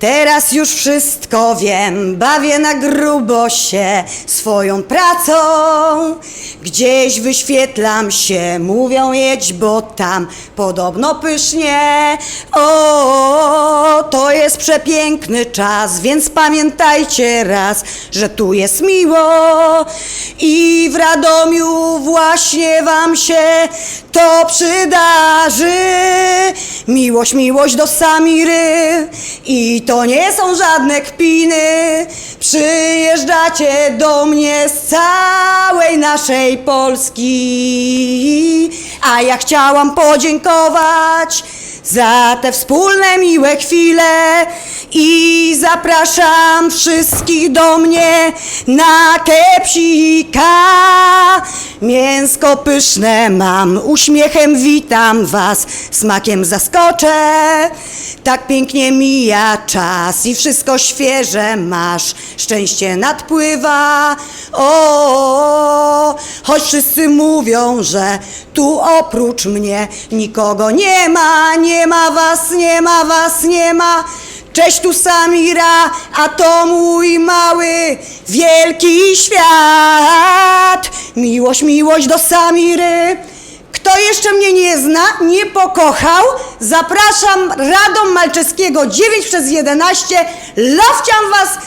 Teraz już wszystko wiem, bawię na grubo się swoją pracą. Gdzieś wyświetlam się, mówią jedź, bo tam podobno pysznie. O, to jest przepiękny czas, więc pamiętajcie raz, że tu jest miło. I w Radomiu właśnie wam się to przydarzy. Miłość, miłość do Samiry i to nie są żadne kpiny. Przyjeżdżacie do mnie z całej naszej Polski, a ja chciałam podziękować za te wspólne miłe chwile i zapraszam wszystkich do mnie na kepsika. Mięsko pyszne mam, uśmiechem witam was, smakiem zaskoczę. Tak pięknie mija czas i wszystko świeże masz, szczęście nadpływa. O, choć wszyscy mówią, że tu oprócz mnie nikogo nie ma, nie ma was, nie ma was, nie ma. Cześć tu Samira, a to mój mały, wielki świat. Miłość, miłość do Samiry. Kto jeszcze mnie nie zna, nie pokochał, zapraszam Radom Malczeskiego 9 przez 11. Lowciam was!